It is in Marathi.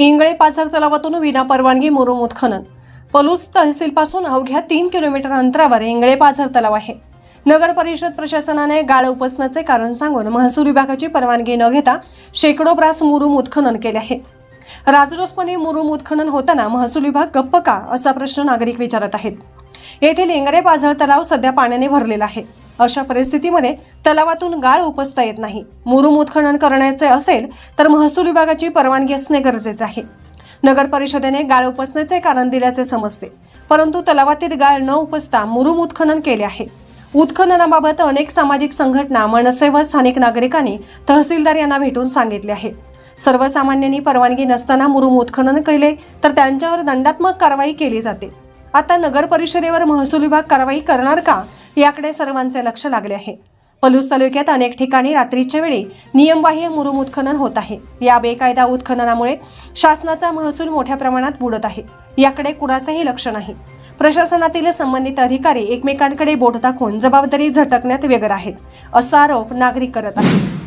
इंगळे पाझर तलावातून विनापरवानगी मुरुम उत्खनन पलूस तहसीलपासून अवघ्या तीन किलोमीटर अंतरावर इंगळे पाझर तलाव आहे. नगर परिषद प्रशासनाने गाळ उपसण्याचे कारण सांगून महसूल विभागाची परवानगी न घेता शेकडो ब्रास मुरुम उत्खनन केले आहे. राजरोसपणे मुरुम उत्खनन होताना महसूल विभाग गप्प का असा प्रश्न नागरिक विचारत आहेत. येथील इंगळे पाझर तलाव सध्या पाण्याने भरलेला आहे. अशा परिस्थितीमध्ये तलावातून गाळ उपसता येत नाही. मुरुम उत्खनन करण्याचे असेल तर महसूल विभागाची परवानगी असणे गरजेचे आहे. नगर परिषदेने गाळ उपसण्याचे कारण दिल्याचे समजते. परंतु तलावातील गाळ न उपसता मुरुम उत्खनन केले आहे. उत्खननाबाबत अनेक सामाजिक संघटना मनसे व स्थानिक नागरिकांनी तहसीलदार यांना भेटून सांगितले आहे. सर्वसामान्यांनी परवानगी नसताना मुरुम उत्खनन केले तर त्यांच्यावर दंडात्मक कारवाई केली जाते. आता नगर परिषदेवर महसूल विभाग कारवाई करणार का? याकडे सर्वांचे लक्ष लागले आहे. पलूस तालुक्यात अनेक ठिकाणी रात्रीच्या वेळी नियमबाह्य मुरुम उत्खनन होत आहे. या बेकायदा उत्खननामुळे शासनाचा महसूल मोठ्या प्रमाणात बुडत आहे. याकडे कुणाचंही लक्ष नाही. प्रशासनातील संबंधित अधिकारी एकमेकांकडे बोट दाखवून जबाबदारी झटकण्यात व्यग्र आहेत असा आरोप नागरिक करत आहेत.